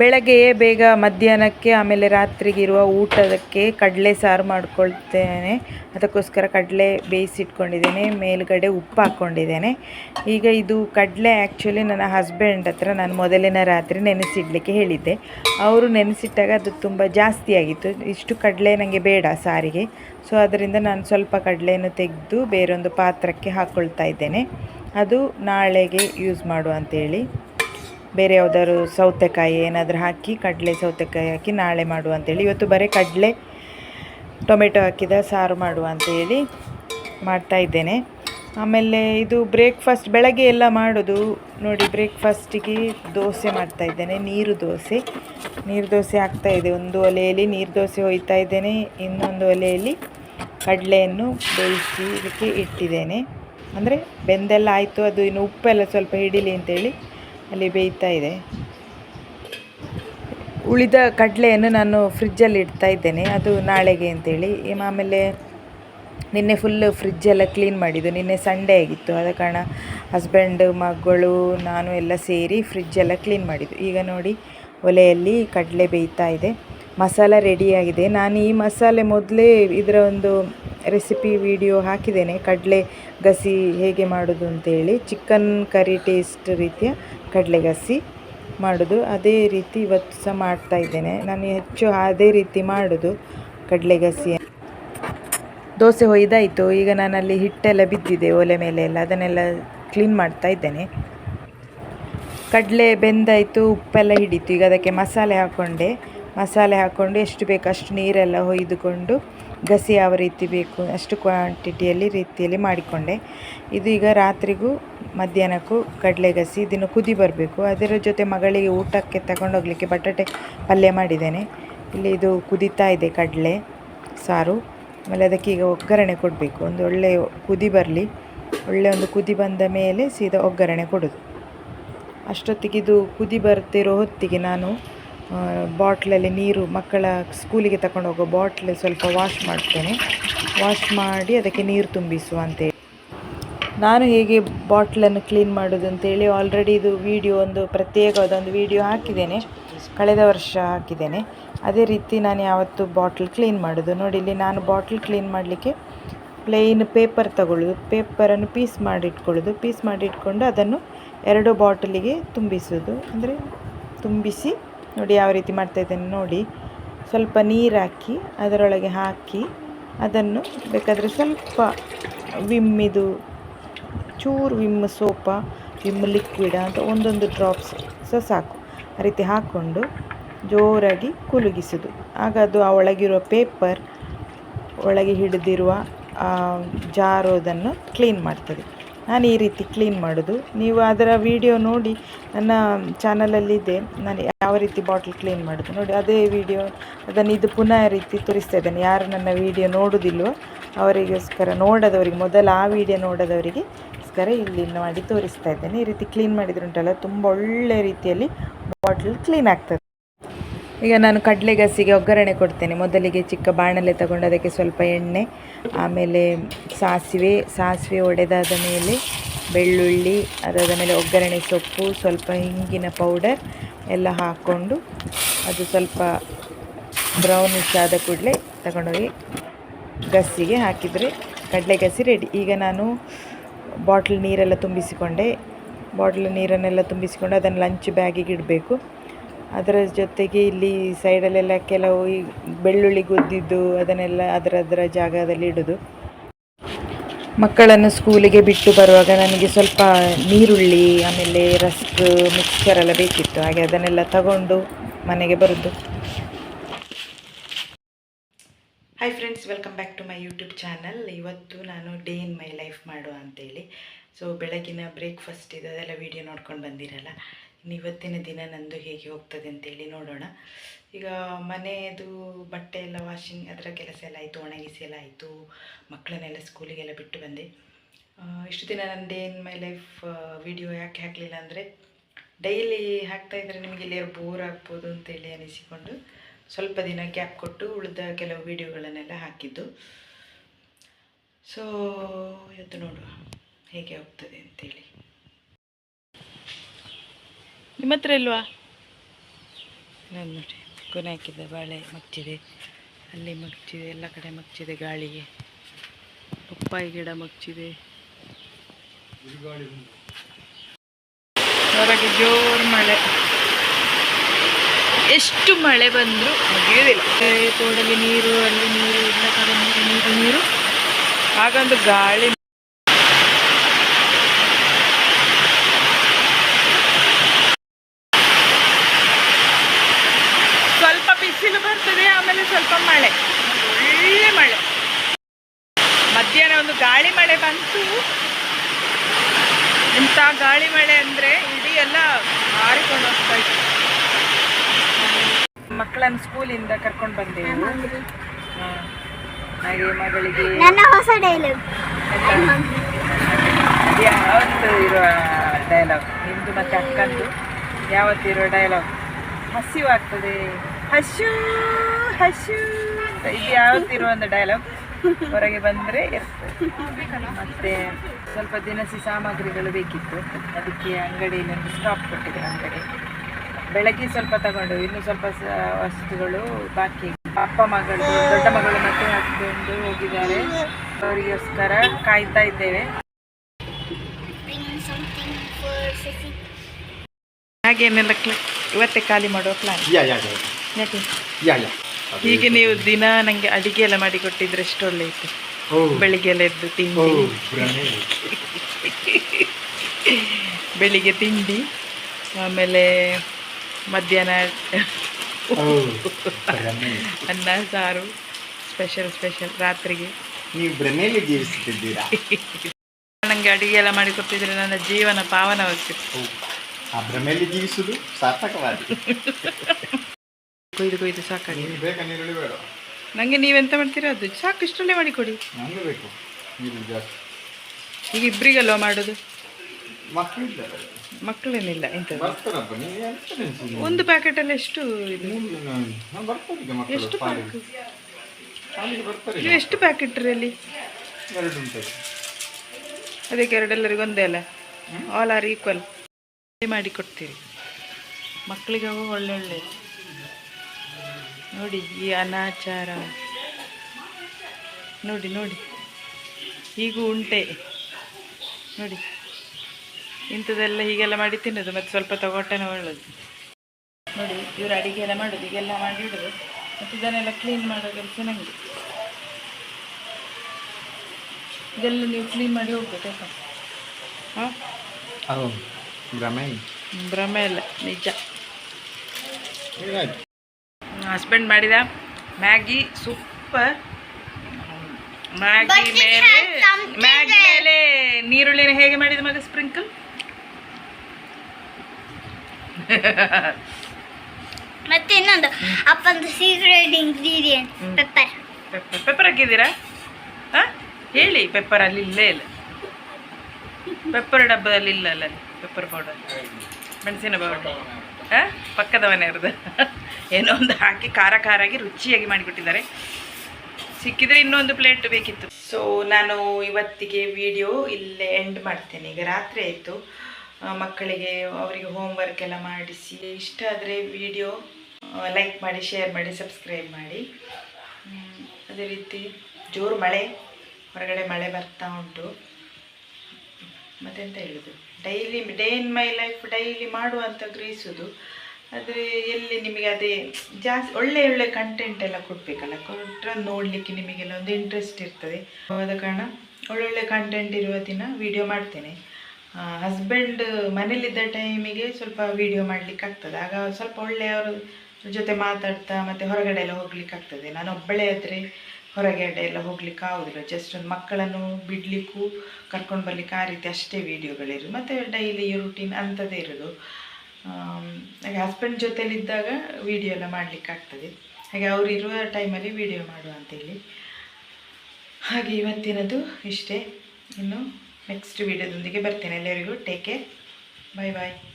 ಬೆಳಗ್ಗೆಯೇ ಬೇಗ ಮಧ್ಯಾಹ್ನಕ್ಕೆ, ಆಮೇಲೆ ರಾತ್ರಿಗಿರುವ ಊಟಕ್ಕೆ ಕಡಲೆ ಸಾರು ಮಾಡ್ಕೊಳ್ತೇನೆ. ಅದಕ್ಕೋಸ್ಕರ ಕಡಲೆ ಬೇಯಿಸಿಟ್ಕೊಂಡಿದ್ದೇನೆ, ಮೇಲುಗಡೆ ಉಪ್ಪು ಹಾಕ್ಕೊಂಡಿದ್ದೇನೆ. ಈಗ ಇದು ಕಡಲೆ ಆ್ಯಕ್ಚುಲಿ ನನ್ನ ಹಸ್ಬೆಂಡ್ ಹತ್ರ ನಾನು ಮೊದಲಿನ ರಾತ್ರಿ ನೆನೆಸಿಡಲಿಕ್ಕೆ ಹೇಳಿದ್ದೆ. ಅವರು ನೆನೆಸಿಟ್ಟಾಗ ಅದು ತುಂಬ ಜಾಸ್ತಿ ಆಗಿತ್ತು. ಇಷ್ಟು ಕಡಲೆ ನನಗೆ ಬೇಡ ಸಾರಿಗೆ. ಸೊ ಅದರಿಂದ ನಾನು ಸ್ವಲ್ಪ ಕಡಲೆಯನ್ನು ತೆಗೆದು ಬೇರೊಂದು ಪಾತ್ರಕ್ಕೆ ಹಾಕ್ಕೊಳ್ತಾ ಇದ್ದೇನೆ. ಅದು ನಾಳೆಗೆ ಯೂಸ್ ಮಾಡು ಅಂತೇಳಿ. ಬೇರೆ ಯಾವುದಾದ್ರು ಸೌತೆಕಾಯಿ ಏನಾದರೂ ಹಾಕಿ, ಕಡಲೆ ಸೌತೆಕಾಯಿ ಹಾಕಿ ನಾಳೆ ಮಾಡುವ ಅಂತೇಳಿ. ಇವತ್ತು ಬರೀ ಕಡಲೆ, ಟೊಮೆಟೊ ಹಾಕಿದ, ಸಾರು ಮಾಡುವ ಅಂತೇಳಿ ಮಾಡ್ತಾ ಇದ್ದೇನೆ. ಆಮೇಲೆ ಇದು ಬ್ರೇಕ್ಫಾಸ್ಟ್, ಬೆಳಗ್ಗೆ ಎಲ್ಲ ಮಾಡೋದು. ನೋಡಿ, ಬ್ರೇಕ್ಫಾಸ್ಟಿಗೆ ದೋಸೆ ಮಾಡ್ತಾ ಇದ್ದೇನೆ, ನೀರು ದೋಸೆ. ನೀರು ದೋಸೆ ಇದೆ. ಒಂದು ಒಲೆಯಲ್ಲಿ ನೀರು ದೋಸೆ ಹೊಯ್ತಾ ಇದ್ದೇನೆ. ಇನ್ನೊಂದು ಒಲೆಯಲ್ಲಿ ಕಡಲೆಯನ್ನು ಬೇಯಿಸಿ, ಇದಕ್ಕೆ ಇಟ್ಟಿದ್ದೇನೆ. ಅಂದರೆ ಬೆಂದೆಲ್ಲ ಆಯಿತು, ಅದು ಇನ್ನು ಉಪ್ಪೆಲ್ಲ ಸ್ವಲ್ಪ ಹಿಡೀಲಿ ಅಂತೇಳಿ. ಅಲ್ಲಿ ಬೇಯ್ತಾ ಇದೆ. ಉಳಿದ ಕಡಲೆಯನ್ನು ನಾನು ಫ್ರಿಜ್ಜಲ್ಲಿ ಇಡ್ತಾ ಇದ್ದೇನೆ. ಅದು ನಾಳೆಗೆ ಅಂತೇಳಿ. ಆಮೇಲೆ ನಿನ್ನೆ ಫುಲ್ ಫ್ರಿಜ್ಜೆಲ್ಲ ಕ್ಲೀನ್ ಮಾಡಿದ್ದು. ನಿನ್ನೆ ಸಂಡೇ ಆಗಿತ್ತು. ಆದ ಕಾರಣ ಹಸ್ಬೆಂಡ್ ಮಗಳು, ನಾನು ಎಲ್ಲ ಸೇರಿ ಫ್ರಿಜ್ಜೆಲ್ಲ ಕ್ಲೀನ್ ಮಾಡಿದ್ದು. ಈಗ ನೋಡಿ, ಒಲೆಯಲ್ಲಿ ಕಡಲೆ ಬೇಯ್ತಾ ಇದೆ. ಮಸಾಲ ರೆಡಿಯಾಗಿದೆ ನಾನು ಈ ಮಸಾಲೆ ಮೊದಲೇ ಇದರ ಒಂದು ರೆಸಿಪಿ ವಿಡಿಯೋ ಹಾಕಿದ್ದೇನೆ. ಕಡಲೆ ಗಸಿ ಹೇಗೆ ಮಾಡೋದು ಅಂತೇಳಿ. ಚಿಕನ್ ಕರಿ ಟೇಸ್ಟ್ ರೀತಿಯ ಕಡಲೆ ಗಸಿ ಮಾಡೋದು. ಅದೇ ರೀತಿ ಇವತ್ತು ಸಹ ಮಾಡ್ತಾ ಇದ್ದೇನೆ. ನಾನು ಹೆಚ್ಚು ಅದೇ ರೀತಿ ಮಾಡೋದು ಕಡಲೆ ಗಸಿ. ದೋಸೆ ಹೊಯ್ದಾಯಿತು ಈಗ ನಾನಲ್ಲಿ ಹಿಟ್ಟೆಲ್ಲ ಬಿದ್ದಿದೆ ಒಲೆ ಮೇಲೆ ಎಲ್ಲ. ಅದನ್ನೆಲ್ಲ ಕ್ಲೀನ್ ಮಾಡ್ತಾ ಇದ್ದೇನೆ. ಕಡಲೆ ಬೆಂದಾಯಿತು, ಉಪ್ಪೆಲ್ಲ ಹಿಡಿತು. ಈಗ ಅದಕ್ಕೆ ಮಸಾಲೆ ಹಾಕ್ಕೊಂಡೆ ಮಸಾಲೆ ಹಾಕ್ಕೊಂಡು ಎಷ್ಟು ಬೇಕು ಅಷ್ಟು ನೀರೆಲ್ಲ ಹೊಯ್ದುಕೊಂಡು ಗಸಿ ಯಾವ ರೀತಿ ಬೇಕು ಅಷ್ಟು ಕ್ವಾಂಟಿಟಿಯಲ್ಲಿ ರೀತಿಯಲ್ಲಿ ಮಾಡಿಕೊಂಡೆ. ಇದು ಈಗ ರಾತ್ರಿಗೂ, ಮಧ್ಯಾಹ್ನಕ್ಕೂ ಕಡಲೆ ಗಸಿ, ಇದನ್ನು ಕುದಿ ಬರಬೇಕು. ಅದರ ಜೊತೆ ಮಗಳಿಗೆ ಊಟಕ್ಕೆ ತಗೊಂಡೋಗ್ಲಿಕ್ಕೆ ಬಟಾಟೆ ಪಲ್ಯ ಮಾಡಿದ್ದೇನೆ. ಇಲ್ಲಿ ಇದು ಕುದೀತಾ ಇದೆ ಕಡಲೆ ಸಾರು. ಆಮೇಲೆ ಅದಕ್ಕೆ ಈಗ ಒಗ್ಗರಣೆ ಕೊಡಬೇಕು. ಒಂದು ಒಳ್ಳೆ ಕುದಿ ಬರಲಿ. ಒಳ್ಳೆ ಒಂದು ಕುದಿ ಬಂದ ಮೇಲೆ ಸೀದಾ ಒಗ್ಗರಣೆ ಕೊಡೋದು. ಅಷ್ಟೊತ್ತಿಗೆ ಇದು ಕುದಿ ಬರ್ತಿರೋ ಹೊತ್ತಿಗೆ ನಾನು ಬಾಟ್ಲಲ್ಲಿ ನೀರು ಮಕ್ಕಳ ಸ್ಕೂಲಿಗೆ ತಗೊಂಡು ಹೋಗೋ ಬಾಟ್ಲ್ ಸ್ವಲ್ಪ ವಾಶ್ ಮಾಡ್ತೇನೆ. ವಾಶ್ ಮಾಡಿ ಅದಕ್ಕೆ ನೀರು ತುಂಬಿಸುವಂತೆ ನಾನು ಹೇಗೆ ಬಾಟ್ಲನ್ನು ಕ್ಲೀನ್ ಮಾಡೋದು ಅಂತೇಳಿ ಆಲ್ರೆಡಿ ಇದು ವಿಡಿಯೋ ಒಂದು ಪ್ರತ್ಯೇಕವಾದ ಒಂದು ವಿಡಿಯೋ ಹಾಕಿದ್ದೇನೆ. ಕಳೆದ ವರ್ಷ ಹಾಕಿದ್ದೇನೆ. ಅದೇ ರೀತಿ ನಾನು ಯಾವತ್ತು ಬಾಟ್ಲ್ ಕ್ಲೀನ್ ಮಾಡೋದು. ನೋಡಿ, ಇಲ್ಲಿ ನಾನು ಬಾಟ್ಲ್ ಕ್ಲೀನ್ ಮಾಡಲಿಕ್ಕೆ ಪ್ಲೇನ್ ಪೇಪರ್ ತಗೊಳ್ಳೋದು. ಪೇಪರನ್ನು ಪೀಸ್ ಮಾಡಿಟ್ಕೊಳ್ಳೋದು. ಪೀಸ್ ಮಾಡಿಟ್ಕೊಂಡು ಅದನ್ನು ಎರಡು ಬಾಟಲಿಗೆ ತುಂಬಿಸೋದು. ಅಂದರೆ ತುಂಬಿಸಿ ನೋಡಿ ಯಾವ ರೀತಿ ಮಾಡ್ತಾ ಇದ್ದೇನೆ ನೋಡಿ. ಸ್ವಲ್ಪ ನೀರು ಹಾಕಿ, ಅದರೊಳಗೆ ಹಾಕಿ, ಅದನ್ನು ಬೇಕಾದರೆ ಸ್ವಲ್ಪ ವಿಮ್ಮಿದು, ಚೂರು ವಿಮ್ ಸೋಪ, ವಿಮ್ ಲಿಕ್ವಿಡ ಅಂತ ಒಂದೊಂದು ಡ್ರಾಪ್ಸ್ ಸಹ ಸಾಕು. ಆ ರೀತಿ ಹಾಕ್ಕೊಂಡು ಜೋರಾಗಿ ಕುಲುಗಿಸೋದು. ಆಗ ಅದು ಆ ಒಳಗಿರುವ ಪೇಪರ್ ಒಳಗೆ ಹಿಡಿದಿರುವ ಜಾರೋದನ್ನು ಕ್ಲೀನ್ ಮಾಡ್ತದೆ. ನಾನು ಈ ರೀತಿ ಕ್ಲೀನ್ ಮಾಡೋದು. ನೀವು ಅದರ ವಿಡಿಯೋ ನೋಡಿ, ನನ್ನ ಚಾನಲಲ್ಲಿದೆ. ನಾನು ಯಾವ ರೀತಿ ಬಾಟಲ್ ಕ್ಲೀನ್ ಮಾಡೋದು ನೋಡಿ, ಅದೇ ವಿಡಿಯೋ ಅದನ್ನು ಇದು ಪುನಃ ರೀತಿ ತೋರಿಸ್ತಾ ಇದ್ದೇನೆ. ಯಾರು ನನ್ನ ವಿಡಿಯೋ ನೋಡೋದಿಲ್ವೋ, ಅವರಿಗೋಸ್ಕರ ನೋಡೋದವರಿಗೆ, ಮೊದಲು ಆ ವಿಡಿಯೋ ನೋಡೋದವರಿಗೆ ಸ್ಕರ ಇಲ್ಲಿ ಮಾಡಿ ತೋರಿಸ್ತಾ ಇದ್ದೇನೆ. ಈ ರೀತಿ ಕ್ಲೀನ್ ಮಾಡಿದ್ರೆ ಉಂಟಲ್ಲ ತುಂಬ ಒಳ್ಳೆ ರೀತಿಯಲ್ಲಿ ಬಾಟ್ಲ್ ಕ್ಲೀನ್ ಆಗ್ತದೆ. ಈಗ ನಾನು ಕಡಲೆ ಗಸಿಗೆ ಒಗ್ಗರಣೆ ಕೊಡ್ತೇನೆ. ಮೊದಲಿಗೆ ಚಿಕ್ಕ ಬಾಣಲೆ ತಗೊಂಡು ಅದಕ್ಕೆ ಸ್ವಲ್ಪ ಎಣ್ಣೆ, ಆಮೇಲೆ ಸಾಸಿವೆ ಸಾಸಿವೆ ಒಡೆದಾದ ಮೇಲೆ ಬೆಳ್ಳುಳ್ಳಿ, ಅದಾದ ಮೇಲೆ ಒಗ್ಗರಣೆ ಸೊಪ್ಪು, ಸ್ವಲ್ಪ ಹಿಂಗಿನ ಪೌಡರ್ ಎಲ್ಲ ಹಾಕ್ಕೊಂಡು ಅದು ಸ್ವಲ್ಪ ಬ್ರೌನಿಶ್ ಆದ ಕೂಡಲೇ ತಗೊಂಡೋಗಿ ಗಸಿಗೆ ಹಾಕಿದರೆ ಕಡಲೆ ಗಸಿ ರೆಡಿ ಈಗ ನಾನು ಬಾಟ್ಲ್ ನೀರೆಲ್ಲ ತುಂಬಿಸಿಕೊಂಡೆ. ಬಾಟ್ಲ್ ನೀರನ್ನೆಲ್ಲ ತುಂಬಿಸಿಕೊಂಡು ಅದನ್ನು ಲಂಚ್ ಬ್ಯಾಗಿಗೆ ಇಡಬೇಕು. ಅದರ ಜೊತೆಗೆ ಇಲ್ಲಿ ಸೈಡಲ್ಲೆಲ್ಲ ಕೆಲವು ಈ ಬೆಳ್ಳುಳ್ಳಿ ಗುದ್ದಿದ್ದು ಅದನ್ನೆಲ್ಲ ಅದರ ಅದರ ಜಾಗದಲ್ಲಿ ಇಡೋದು. ಮಕ್ಕಳನ್ನು ಸ್ಕೂಲಿಗೆ ಬಿಟ್ಟು ಬರುವಾಗ ನನಗೆ ಸ್ವಲ್ಪ ನೀರುಳ್ಳಿ, ಆಮೇಲೆ ರಸ್ಕ್ ಮಿಕ್ಸ್ಚರ್ ಎಲ್ಲ ಬೇಕಿತ್ತು. ಹಾಗೆ ಅದನ್ನೆಲ್ಲ ತಗೊಂಡು ಮನೆಗೆ ಬರೋದು. Hi friends welcome back to my YouTube channel ಇವತ್ತು ನಾನು ಡೇ ಇನ್ ಮೈ ಲೈಫ್ ಮಾಡುವ ಅಂತೇಳಿ. ಸೊ ಬೆಳಗಿನ ಬ್ರೇಕ್ಫಾಸ್ಟ್ ಇದು ಅದೆಲ್ಲ ವೀಡಿಯೋ ನೋಡ್ಕೊಂಡು ಬಂದಿರಲ್ಲ. ಇವತ್ತಿನ ದಿನ ನಂದು ಹೇಗೆ ಹೋಗ್ತದೆ ಅಂತೇಳಿ ನೋಡೋಣ. ಈಗ ಮನೆಯದು ಬಟ್ಟೆ ಎಲ್ಲ ವಾಷಿಂಗ್ ಅದರ ಕೆಲಸ ಎಲ್ಲ ಆಯಿತು ಒಣಗಿಸಿ ಎಲ್ಲ ಆಯಿತು, ಮಕ್ಕಳನ್ನೆಲ್ಲ ಸ್ಕೂಲಿಗೆಲ್ಲ ಬಿಟ್ಟು ಬಂದೆ. ಇಷ್ಟು ದಿನ ನನ್ನ ಡೇ ಮೈ ಲೈಫ್ ವಿಡಿಯೋ ಯಾಕೆ ಹಾಕಲಿಲ್ಲ ಅಂದರೆ ಡೈಲಿ ಹಾಕ್ತಾ ಇದ್ದರೆ ನಿಮಗೆ ಇಲ್ಲಿ ಬೋರ್ ಆಗ್ಬೋದು ಅಂತೇಳಿ ಅನಿಸಿಕೊಂಡು ಸ್ವಲ್ಪ ದಿನ ಗ್ಯಾಪ್ ಕೊಟ್ಟು ಉಳಿದ ಕೆಲವು ವಿಡಿಯೋಗಳನ್ನೆಲ್ಲ ಹಾಕಿದ್ದು. ಸೊ ಇವತ್ತು ನೋಡುವ ಹೇಗೆ ಹೋಗ್ತದೆ ಅಂತೇಳಿ. ನಿಮ್ಮ ಹತ್ರ ಇಲ್ವಾ ನೋಡಿ ಕೊನೆ ಹಾಕಿದೆ ಬಾಳೆ ಮಗ್ಚಿದೆ, ಅಲ್ಲಿ ಮಗ್ಚಿದೆ, ಎಲ್ಲ ಕಡೆ ಮಗ್ಚಿದೆ ಗಾಳಿಗೆ. ಪಪ್ಪಾಯಿ ಗಿಡ ಮಗ್ಚಿದೆ. ಹೊರಗೆ ಜೋರು ಮಳೆ. ಎಷ್ಟು ಮಳೆ ಬಂದರೂ ಮುಗಿಯೋದಿಲ್ಲ. ತೋಡಲ್ಲಿ ನೀರು, ಅಲ್ಲಿ ನೀರು, ಎಲ್ಲ ಕಡೆ ನೀರು ನೀರು ಹಾಗೊಂದು ಗಾಳಿ ಸ್ವಲ್ಪ ಬಿಸಿಲು ಆಮೇಲೆ ಸ್ವಲ್ಪ ಮಳೆ. ಒಳ್ಳೆ ಮಳೆ. ಮಧ್ಯಾಹ್ನ ಒಂದು ಗಾಳಿ ಮಳೆ ಬಂತು. ಇಂಥ ಗಾಳಿ ಮಳೆ ಅಂದರೆ ಇಡೀ ಎಲ್ಲ ಹಾರಿಕೊಂಡು ಹೋಗ್ತಾ ಇತ್ತು. ಮಕ್ಕಳನ್ನು ಸ್ಕೂಲಿಂದ ಕರ್ಕೊಂಡು ಬಂದೆ. ಹಾಗೆ ಮಗಳಿಗೆ ಯಾವತ್ತು ಇರುವ ಡೈಲಾಗ್ ನಿಮ್ದು ಮತ್ತೆ ಅಕ್ಕಂದು? ಯಾವತ್ತು ಇರುವ ಡೈಲಾಗ್ ಹಸಿವಾಗ್ತದೆ. ಹಶು ಹಶು. ಇದು ಯಾವತ್ತಿರುವ ಒಂದು ಡೈಲಾಗ್ ಹೊರಗೆ ಬಂದರೆ ಮತ್ತೆ ಸ್ವಲ್ಪ ದಿನಸಿ ಸಾಮಗ್ರಿಗಳು ಬೇಕಿತ್ತು. ಅದಕ್ಕೆ ಅಂಗಡಿಯಲ್ಲಿ ಸ್ಟಾಪ್ ಕೊಟ್ಟಿದೆ ಅಂಗಡಿ. ಬೆಳಗ್ಗೆ ಸ್ವಲ್ಪ ತಗೊಂಡು, ಇನ್ನು ಸ್ವಲ್ಪ ವಸ್ತುಗಳು ಬಾಕಿ. ಅಪ್ಪ ಮಗಳು, ದೊಡ್ಡ ಮಗಳು ಮತ್ತೆ ಹಾಕೊಂಡು ಹೋಗಿದ್ದಾರೆ. ಅವರಿಗೋಸ್ಕರ ಕಾಯ್ತಾ ಇದ್ದೇವೆ. ಹಾಗೇನೆಲ್ಲ ಇವತ್ತೇ ಖಾಲಿ ಮಾಡುವ ಪ್ಲಾನ್. ಯಾಕೆ. ಹೀಗೆ ನೀವು ದಿನ ನನಗೆ ಅಡಿಗೆ ಎಲ್ಲ ಮಾಡಿ ಕೊಟ್ಟಿದ್ರೆ ಎಷ್ಟು ಒಳ್ಳೆ ಇತ್ತು ಬೆಳಿಗ್ಗೆ ಎಲ್ಲ ಎದ್ದು ತಿಂಡಿ. ಬೆಳಿಗ್ಗೆ ತಿಂಡಿ ಆಮೇಲೆ ಮಧ್ಯಾಹ್ನ ಅನ್ನ ಸಾರು ಸ್ಪೆಷಲ್ ಸ್ಪೆಷಲ್ ರಾತ್ರಿಗೆ. ನೀವು ಭ್ರಮೆಯಲ್ಲಿ ಜೀವಿಸುತ್ತಿದ್ದೀರಾ? ನನಗೆ ಅಡಿಗೆ ಎಲ್ಲ ಮಾಡಿ ಕೊಟ್ಟಿದ್ರೆ ನನ್ನ ಜೀವನ ಪಾವನವಾಗ್ತಿತ್ತು. ಆ ಭ್ರಮೆಯಲ್ಲಿ ಜೀವಿಸುದು ಸಾರ್ಥಕವಾಗಿದೆ ಕೊಯ್ದು ಕೊಯ್ದು ಸಾಕಾಗಿ ನೀನು ಬೇಕಾ ನೀರುಳ್ಳಿ ಬೇಡ? ನನಗೆ ನೀವೆಂತ ಮಾಡ್ತೀರಾ? ಅದು ಸಾಕು ಇಷ್ಟರಲ್ಲೇ ಮಾಡಿ ಕೊಡಿ. ನಂಗೆ ಬೇಕು ನೀರುಳ್ಳಿ ಜಾಸ್ತಿ. ಈಗ ಇಬ್ಬರಿಗಲ್ವ ಮಾಡೋದು? ಮಕ್ಕಳೇನಿಲ್ಲ ಎಂಥದ್ದು ಬರ್ತಾರಪ್ಪ ನೀವು ಎಂತ ನೆನ್ಸಿದ್ದೀರಿ? ಒಂದು ಪ್ಯಾಕೆಟಲ್ಲಿ ಎಷ್ಟು ಇದು? ಮೂರು ಮಕ್ಕಳು ಎಷ್ಟು ಪಾಲಿಗೆ. ಪ್ಯಾಕ್ ಪಾಲಿಗೆ ಬರ್ತಾರೆ ನೀವು ಎಷ್ಟು ಪ್ಯಾಕೆಟ್ ರೀ ಅಲ್ಲಿ ಎರಡು ಉಂಟು. ಅದಕ್ಕೆ ಎರಡೆಲ್ಲರಿಗೂ ಒಂದೇ ಅಲ್ಲ? ಆಲ್ ಆರ್ ಈಕ್ವಲ್ ಮಾಡಿ ಕೊಡ್ತೀರಿ ಮಕ್ಕಳಿಗೆ ಅವು ಒಳ್ಳೆ ಒಳ್ಳೆ ನೋಡಿ ಈ ಅನಾಚಾರ. ನೋಡಿ ನೋಡಿ. ಹೀಗೂ ಉಂಟೆ. ನೋಡಿ. ಇಂಥದ್ದೆಲ್ಲ ಹೀಗೆಲ್ಲ ಮಾಡಿ ತಿನ್ನೋದು ಮತ್ತು ಸ್ವಲ್ಪ ತಗೊಟ್ಟೆನೇ ಒಳ್ಳೇದು. ನೋಡಿ ಇವರು ಅಡಿಗೆ ಎಲ್ಲ ಮಾಡೋದು ಹೀಗೆಲ್ಲ ಮಾಡಿ ಇಡೋದು ಮತ್ತು ಇದನ್ನೆಲ್ಲ ಕ್ಲೀನ್ ಮಾಡೋ ಕೆಲಸ ನನಗೆ ಇದೆಲ್ಲ ನೀವು ಕ್ಲೀನ್ ಮಾಡಿ ಹೋಗ್ಬೇಕು ಆಯ್ತಾ? ಹಾಂ? ಭ್ರಮೆ ಭ್ರಮೆ ಇಲ್ಲ ನಿಜ. ಹಸ್ಬೆಂಡ್ ಮಾಡಿದ ಮ್ಯಾಗಿ ಸೂಪರ್. ಮ್ಯಾಗಿ ಮೇಲೆ ಮ್ಯಾಗಿ. ಮೇಲೆ ನೀರುಳ್ಳಿನ ಹೇಗೆ ಮಾಡಿದ ಮಗ ಸ್ಪ್ರಿಂಕಲ್? ಮತ್ತೆ ಇನ್ನೊಂದು ಅಪ್ಪಂದು ಸೀಕ್ರೆಟ್ ಇಂಗ್ರೀಡಿಯೆಂಟ್ ಪೆಪ್ಪರ್ ಪೆಪ್ಪರ್ ಹಾಕಿದ್ದೀರಾ? ಹಾಂ? ಹೇಳಿ ಪೆಪ್ಪರ್ ಅಲ್ಲಿ ಇಲ್ಲೇ ಇಲ್ಲ. ಪೆಪ್ಪರ್ ಡಬ್ಬದಲ್ಲಿ ಇಲ್ಲ ಅಲ್ಲ ಪೆಪ್ಪರ್ ಪೌಡರ್ ಮೆಣಸಿನ ಪೌಡರ್ ಹಾಂ ಪಕ್ಕದ ಮನೆಯವ್ರದ್ದು ಏನೋ ಒಂದು ಹಾಕಿ ಖಾರ ಖಾರಾಗಿ ರುಚಿಯಾಗಿ ಮಾಡಿಬಿಟ್ಟಿದ್ದಾರೆ ಸಿಕ್ಕಿದ್ರೆ ಇನ್ನೊಂದು ಪ್ಲೇಟ್ ಬೇಕಿತ್ತು. ಸೊ ನಾನು ಇವತ್ತಿಗೆ ವಿಡಿಯೋ ಇಲ್ಲೇ ಎಂಡ್ ಮಾಡ್ತೇನೆ. ಈಗ ರಾತ್ರಿ ಆಯಿತು. ಮಕ್ಕಳಿಗೆ ಅವರಿಗೆ ಹೋಮ್ವರ್ಕ್ ಎಲ್ಲ ಮಾಡಿಸಿ. ಇಷ್ಟ ಆದರೆ ವಿಡಿಯೋ ಲೈಕ್ ಮಾಡಿ ಶೇರ್ ಮಾಡಿ ಸಬ್ಸ್ಕ್ರೈಬ್ ಮಾಡಿ. ಅದೇ ರೀತಿ ಜೋರು ಮಳೆ, ಹೊರಗಡೆ ಮಳೆ ಬರ್ತಾ ಉಂಟು. ಮತ್ತೆಂತ ಹೇಳೋದು? Daily day in my life daily ಮಾಡುವಂಥ ಗ್ರಹಿಸೋದು. ಆದರೆ ಎಲ್ಲಿ ನಿಮಗೆ ಅದೇ ಜಾಸ್ತಿ, ಒಳ್ಳೆ ಒಳ್ಳೆ ಕಂಟೆಂಟ್ ಎಲ್ಲ ಕೊಡಬೇಕಲ್ಲ? ಕೊಟ್ಟರೆ ನೋಡಲಿಕ್ಕೆ ನಿಮಗೆಲ್ಲ ಒಂದು ಇಂಟ್ರೆಸ್ಟ್ ಇರ್ತದೆ. ಆದ ಕಾರಣ? ಒಳ್ಳೊಳ್ಳೆ ಕಂಟೆಂಟ್ ಇರುವ ದಿನ ವಿಡಿಯೋ ಮಾಡ್ತೇನೆ. ಹಸ್ಬೆಂಡ್ ಮನೇಲಿದ್ದ ಟೈಮಿಗೆ ಸ್ವಲ್ಪ ವಿಡಿಯೋ ಮಾಡ್ಲಿಕ್ಕೆ ಆಗ್ತದೆ ಆಗ ಸ್ವಲ್ಪ ಒಳ್ಳೆಯವರು ಜೊತೆ ಮಾತಾಡ್ತಾ ಮತ್ತು ಹೊರಗಡೆ ಎಲ್ಲ ಹೋಗ್ಲಿಕ್ಕೆ ಆಗ್ತದೆ ನಾನು ಒಬ್ಬಳೇ ಆದರೆ ಹೊರಗಡೆ ಎಲ್ಲ ಹೋಗ್ಲಿಕ್ಕೆ ಆಗೋದಿಲ್ಲ. ಜಸ್ಟ್ ಒಂದು ಮಕ್ಕಳನ್ನು ಬಿಡಲಿಕ್ಕೂ, ಕರ್ಕೊಂಡು ಬರ್ಲಿಕ್ಕೆ ಆ ರೀತಿ ಅಷ್ಟೇ ವೀಡಿಯೋಗಳಿರೋದು. ಮತ್ತು ಡೈಲಿ ರುಟೀನ್ ಅಂಥದ್ದೇ ಇರೋದು. ಹಾಗೆ ಹಸ್ಬೆಂಡ್ ಜೊತೆಲಿದ್ದಾಗ ವೀಡಿಯೋ ಎಲ್ಲ ಮಾಡಲಿಕ್ಕೆ ಆಗ್ತದೆ. ಹಾಗೆ ಅವ್ರು ಇರುವ ಟೈಮಲ್ಲಿ ವೀಡಿಯೋ ಮಾಡುವ ಅಂತೇಳಿ. ಹಾಗೆ ಇವತ್ತಿನದು ಇಷ್ಟೇ. ಇನ್ನು ನೆಕ್ಸ್ಟ್ ವೀಡಿಯೋದೊಂದಿಗೆ ಬರ್ತೇನೆ. ಎಲ್ಲರಿಗೂ ಟೇಕ್ ಕೇರ್ ಬಾಯ್ ಬಾಯ್